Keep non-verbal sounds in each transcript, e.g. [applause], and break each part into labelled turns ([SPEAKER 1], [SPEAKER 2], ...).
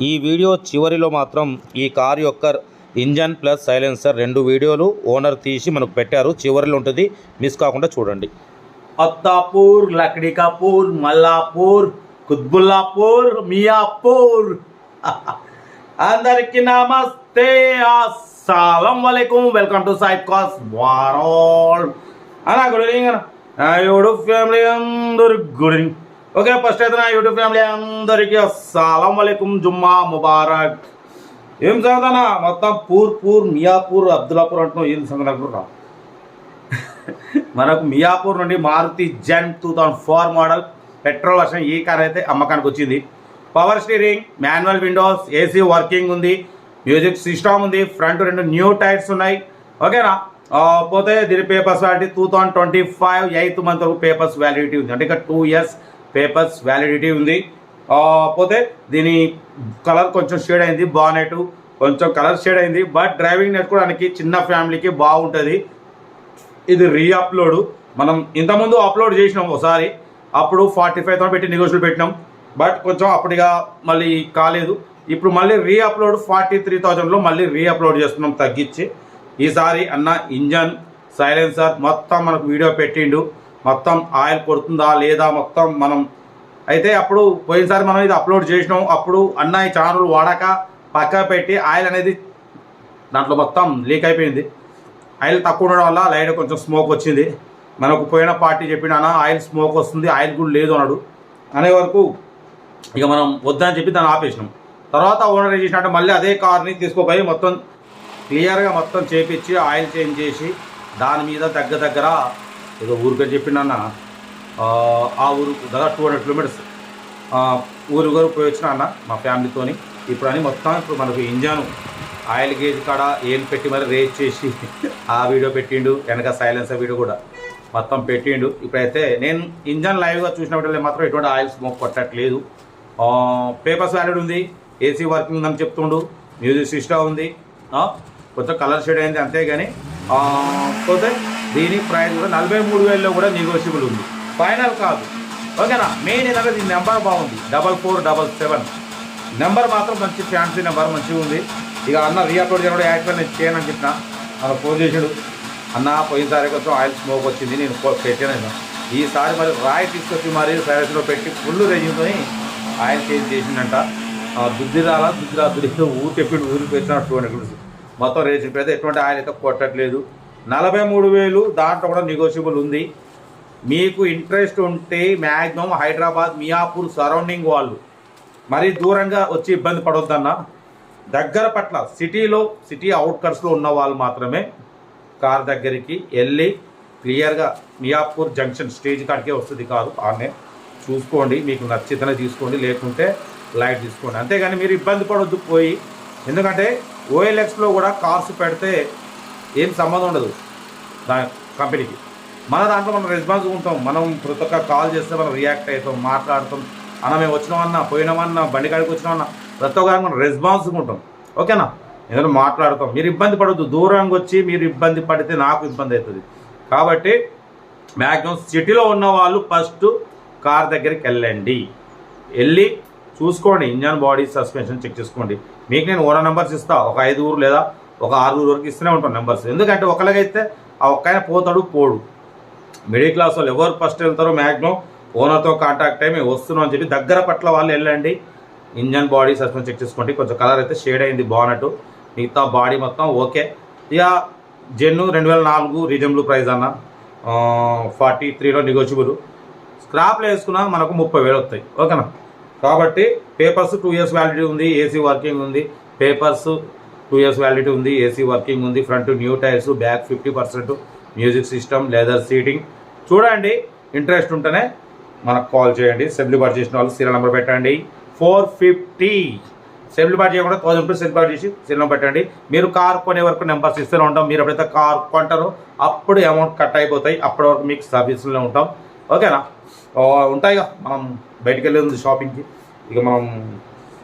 [SPEAKER 1] ఈ వీడియో చివరిలో మాత్రం ఈ కార్ యొక్క ఇంజన్ ప్లస్ సైలెన్సర్ రెండు వీడియోలు ఓనర్ తీసి మనకు పెట్టారు. చివరిలో ఉంటుంది. మిస్ కాకుండా చూడండి.
[SPEAKER 2] అత్తాపూర్ లక్డికాపూర్ మల్లాపూర్ కుత్బుల్లాపూర్ మియాపూర్. [laughs] అందరికి నమస్తే. అస్సలం వలైకుం. వెల్కమ్ టు సైడ్ కాస్ వారోల్. అన్నా గుడ్ ఈవినింగ్ అన్న. ఫ్యామిలీ అందరు గుడ్ ఈవినింగ్. ఓకే ఫస్ట్ అయితే నా యూట్యూబ్ ఫ్యామిలీ అందరికీ అస్సలం వలైకుం జుమ్మా ముబారక్. ఏం చదువుతానా మొత్తం పూర్ పూర్ మియాపూర్ అబ్దుల్లాపూర్ అంటున్నాం ఏం సంగతి రా మనకు మియాపూర్ నుండి Maruti Zen two thousand four model petrol version ఈ కార్ అయితే అమ్మకానికి వచ్చింది. Power steering manual windows AC working ఉంది. మ్యూజిక్ సిస్టమ్ ఉంది. ఫ్రంట్ రెండు న్యూ టైర్స్ ఉన్నాయి. ఓకేనా? పోతే దీని papers validity two thousand twenty five eighth month వరకు పేపర్స్ వ్యాలిడిటీ ఉంది. అంటే ఇక టూ ఇయర్స్ పేపర్స్ వ్యాలిడిటీ ఉంది. పోతే దీని కలర్ కొంచెం షేడ్ అయింది బానెట్ కొంచెం కలర్ షేడ్ అయింది. బట్ డ్రైవింగ్ నేర్చుకోవడానికి చిన్న ఫ్యామిలీకి బాగుంటుంది. ఇది రీ అప్లోడ్ మనం ఇంతకుముందు అప్లోడ్ చేసినాం ఒకసారి. అప్పుడు ఫార్టీ ఫైవ్ థౌసండ్ పెట్టి నెగోషియల్ పెట్టినాం. బట్ కొంచెం అప్పటిగా మళ్ళీ కాలేదు. ఇప్పుడు మళ్ళీ రీ అప్లోడ్ ఫార్టీ త్రీ థౌజండ్లో మళ్ళీ రీ అప్లోడ్ చేస్తున్నాం తగ్గించి. ఈసారి అన్న ఇంజన్ సైలెన్సర్ మొత్తం మనకు వీడియో పెట్టిండు. మొత్తం ఆయిల్ కొడుతుందా లేదా మొత్తం మనం అయితే అప్పుడు పోయినసారి మనం ఇది అప్లోడ్ చేసినాం. అప్పుడు అన్న ఈ ఛానల్ వాడాక పక్క పెట్టి ఆయిల్ అనేది దాంట్లో మొత్తం లీక్ అయిపోయింది. ఆయిల్ తక్కువ ఉండడం వల్ల లైట్ కొంచెం స్మోక్ వచ్చింది. మనకు పోయిన పార్టీ చెప్పిన అన్న ఆయిల్ స్మోక్ వస్తుంది ఆయిల్ కూడా లేదు అన్నాడు. అనే వరకు ఇక మనం వద్దని చెప్పి దాన్ని ఆపేసినాం. తర్వాత ఓనర్ ఏం చేసినట్టు మళ్ళీ అదే కార్ని తీసుకుపోయి మొత్తం క్లియర్గా మొత్తం చేపించి ఆయిల్ చేంజ్ చేసి దాని మీద దగ్గర దగ్గర ఏదో ఊరికని చెప్పిండన్న. ఆ, ఆ ఊరు దాదాపు టూ హండ్రెడ్ కిలోమీటర్స్ ఊరు ఊరు పోయి వచ్చిన అన్న మా ఫ్యామిలీతోని ఇప్పుడు అని మొత్తం ఇప్పుడు మనకు ఇంజన్ ఆయిల్ గేజ్ కాడ ఏం పెట్టి మరి రేజ్ చేసి ఆ వీడియో పెట్టిండు వెనక సైలెన్సర్ వీడియో కూడా మొత్తం పెట్టిండు. ఇప్పుడైతే నేను ఇంజన్ లైవ్గా చూసినప్పుడు మాత్రం ఎటువంటి ఆయిల్ స్మోక్ కొట్టట్లేదు. పేపర్స్ వ్యాలిడ్ ఉంది ఏసీ వర్కింగ్ ఉందని చెప్తుండు మ్యూజిక్ సిస్టమ్ ఉంది కొంచెం కలర్ షేడ్ అయింది అంతేగాని పోతే దీని ప్రైస్ కూడా నలభై మూడు వేలలో కూడా నెగోషియబుల్ ఉంది. ఫైనల్ కాదు. ఓకేనా? మెయిన్ ఏంటంటే దీని నెంబర్ బాగుంది. Double four double seven number మాత్రం మంచి ఫ్యాన్సీ నెంబర్ మంచిగా ఉంది. ఇక అన్న రీఅప్లోడ్ చేయడం కూడా యాక్చువల్ నేను అని చెప్పిన. అలా ఫోన్ చేసాడు అన్న పోయినసారి కొంచెం ఆయిల్ స్మోక్ వచ్చింది. నేను పెట్టాను ఈసారి మరి రాయి తీసుకొచ్చి మరి సైరస్లో పెట్టి ఫుల్ రేజింగ్తో ఆయిల్ చేంజ్ చేసిందంట ఆ, దుద్దిరాల దుద్దిరా దుద్దిలో ఊరు చెప్పి ఊరికి పెట్టిన టూ హండ్రెడ్ మొత్తం రేజింగ్ పెడితే ఎటువంటి ఆయన అయితే కొట్టట్లేదు. నలభై మూడు వేలు దాంట్లో కూడా నెగోషియబుల్ ఉంది. మీకు ఇంట్రెస్ట్ ఉంటే మ్యాక్సిమం హైదరాబాద్ మియాపూర్ సరౌండింగ్ వాళ్ళు మరీ దూరంగా వచ్చి ఇబ్బంది పడొద్దన్నా. దగ్గర పట్ల సిటీలో సిటీ అవుట్కట్స్లో ఉన్న వాళ్ళు మాత్రమే కార్ దగ్గరికి వెళ్ళి క్లియర్గా మియాపూర్ జంక్షన్ స్టేజ్ కాడికే వస్తుంది కాదు ఆనే చూసుకోండి మీకు నచ్చితేనే తీసుకోండి లేకుంటే లైట్ తీసుకోండి. అంతేగాని మీరు ఇబ్బంది పడొద్దు పోయి. ఎందుకంటే ఓఎల్ఎక్స్లో కూడా కార్స్ పెడితే ఏం సంబంధం ఉండదు దాని కంపెనీకి. మన దాంట్లో మనం రెస్పాన్స్ ఉంటాం. మనం ప్రతి ఒక్క కాల్ చేస్తే మనం రియాక్ట్ అవుతాం మాట్లాడతాం. అన్న మేము వచ్చినామన్నా పోయినామన్నా బండి కాడికి వచ్చినామన్నా ప్రతి ఒక్క మనం రెస్పాన్స్గా ఉంటాం. ఓకేనా? ఏదైనా మాట్లాడతాం. మీరు ఇబ్బంది పడద్దు. దూరంగా వచ్చి మీరు ఇబ్బంది పడితే నాకు ఇబ్బంది అవుతుంది. కాబట్టి మ్యాక్సిమం సిటీలో ఉన్న వాళ్ళు ఫస్ట్ కార్ దగ్గరికి వెళ్ళండి. వెళ్ళి చూసుకోండి ఇంజన్ బాడీ సస్పెన్షన్ చెక్ చేసుకోండి. మీకు నేను ఓనర్ నెంబర్స్ ఇస్తా ఒక ఐదుగురు లేదా ఒక ఆరుగురు వరకు ఇస్తూనే ఉంటాను నెంబర్స్. ఎందుకంటే ఒకరికైతే ఆ ఒక్కైనా పోతాడు పోడు. మిడిల్ క్లాస్ వాళ్ళు ఎవరు ఫస్ట్ వెళ్తారో మ్యాక్సిమం ఓనర్తో కాంటాక్ట్ అయ్యి మేము వస్తున్నాం అని చెప్పి దగ్గర పట్ల వాళ్ళు వెళ్ళండి. ఇంజన్ బాడీ సస్పెన్షన్ చెక్ చేసుకోండి. కొంచెం కలర్ అయితే షేడ్ అయింది బాగున్నట్టు. మిగతా బాడీ మొత్తం ఓకే. ఇక జెన్ను రెండు వేల నాలుగు రీజనబుల్ ప్రైస్ అన్న. ఫార్టీ త్రీలో నెగోషియబుల్ స్క్రాప్లో వేసుకున్నా మనకు ముప్పై వేలు వస్తాయి. ఓకేనా? కాబట్టి పేపర్స్ టూ ఇయర్స్ వ్యాలిడిటీ ఉంది ఏసీ వర్కింగ్ ఉంది. పేపర్స్ టూ ఇయర్స్ వ్యాలిడిటీ ఉంది ఏసీ వర్కింగ్ ఉంది. Front new tyres back fifty percent music system leather seating చూడండి ఇంట్రెస్ట్ ఉంటేనే మనకు కాల్ చేయండి. సెబ్లిబాట్ చేసిన వాళ్ళు సీరియల్ నెంబర్ పెట్టండి. ఫోర్ ఫిఫ్టీ సెబ్లిబాట్ చేయకుండా థౌసండ్ రూపీస్ సెబ్లిబాట్ చేసి సీరియల్ నెంబర్ పెట్టండి. మీరు కార్ కొనే వరకు నెంబర్స్ ఇస్తూనే ఉంటాం. మీరు ఎప్పుడైతే కార్ కొంటారో అప్పుడు అమౌంట్ కట్ అయిపోతాయి. అప్పటి వరకు మీకు సర్వీస్లో ఉంటాం. ఓకేనా? ఉంటాయిగా. మనం బయటికి వెళ్ళేది షాపింగ్కి. ఇక మనం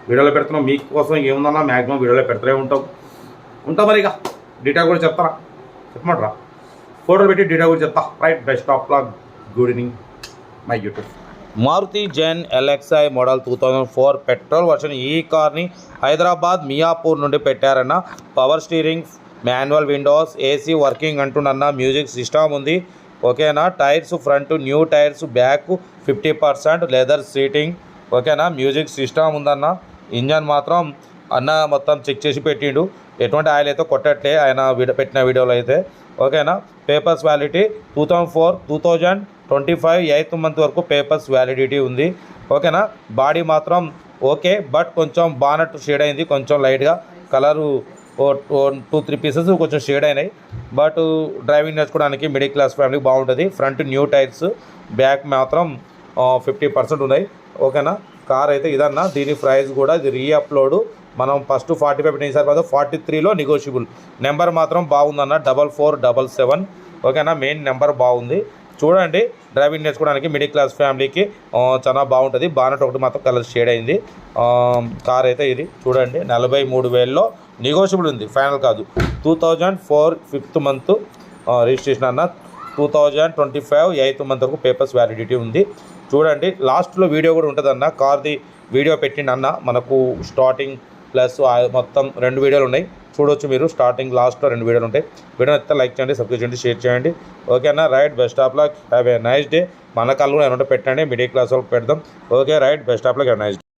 [SPEAKER 2] వీడియోలో పెడుతున్నాం. మీకోసం ఏముందన్నా మ్యాక్సిమం వీడియోలో పెడుతూనే ఉంటాం. ఉంటాం మరి ఇక డీటెయిల్ కూడా చెప్తారా చెప్పమంటారా? ఫోటోలు పెట్టి డీటెయిల్ కూడా చెప్తా. Right best of luck good evening my YouTube
[SPEAKER 1] Maruti Zen LXI model two thousand four petrol version ఈ కార్ని హైదరాబాద్ మియాపూర్ నుండి పెట్టారన్న. Power steering manual windows AC working అంటున్న మ్యూజిక్ సిస్టమ్ ఉంది. ఓకేనా? Tyres front new tyres back fifty percent leather seating. ఓకేనా? Music system ఉందన్న. Engine మాత్రం అన్న మొత్తం చెక్ చేసి పెట్టిండు. ఎటువంటి ఆయిల్ అయితే కొట్టట్లే ఆయన వీడియో పెట్టిన వీడియోలో అయితే. ఓకేనా? Papers validity two thousand four two thousand twenty five eighth month వరకు పేపర్స్ వ్యాలిడిటీ ఉంది. ఓకేనా? బాడీ మాత్రం ఓకే బట్ కొంచెం బానట్ షేడ్ అయింది. కొంచెం లైట్గా కలరు టూ త్రీ పీసెస్ కొంచెం షేడ్ అయినాయి. బట్ డ్రైవింగ్ నేర్చుకోవడానికి మిడిల్ క్లాస్ ఫ్యామిలీ బాగుంటుంది. ఫ్రంట్ న్యూ టైర్స్ బ్యాక్ మాత్రం ఫిఫ్టీ పర్సెంట్ ఉన్నాయి. ఓకేనా? కార్ అయితే ఇదన్నా. దీని ప్రైస్ కూడా ఇది రీఅప్లోడ్. మనం ఫస్ట్ ఫార్టీ ఫైవ్ పెట్టిన ఈసారి ఫార్టీ త్రీలో నెగోషియబుల్ నెంబర్ మాత్రం బాగుందన్న. Double four double seven. ఓకేనా? మెయిన్ నెంబర్ బాగుంది. చూడండి డ్రైవింగ్ నేర్చుకోవడానికి మిడిల్ క్లాస్ ఫ్యామిలీకి చాలా బాగుంటుంది. బానట్ ఒకటి మాత్రం కలర్ షేడ్ అయింది. కార్ అయితే ఇది. చూడండి నలభై మూడు వేల్లో నెగోషియబుల్ ఉంది ఫైనల్ కాదు. Two thousand four fifth month registration అన్న two thousand twenty five eighth month వరకు పేపర్స్ వ్యాలిడిటీ ఉంది. చూడండి లాస్ట్లో వీడియో కూడా ఉంటుందన్న కార్ది వీడియో పెట్టిండన్న మనకు స్టార్టింగ్ ప్లస్ మొత్తం రెండు వీడియోలు ఉన్నాయి. చూడొచ్చు మీరు స్టార్టింగ్ లాస్ట్లో రెండు వీడియోలు ఉంటాయి. వీడియో అయితే లైక్ చేయండి సబ్స్క్రైబ్ చేయండి షేర్ చేయండి. ఓకే అన్న right best of luck have a nice day మన కళ్ళు ఏమంటే పెట్టండి మిడిల్ క్లాస్ వాళ్ళకి పెడదాం. Okay right best of luck have nice day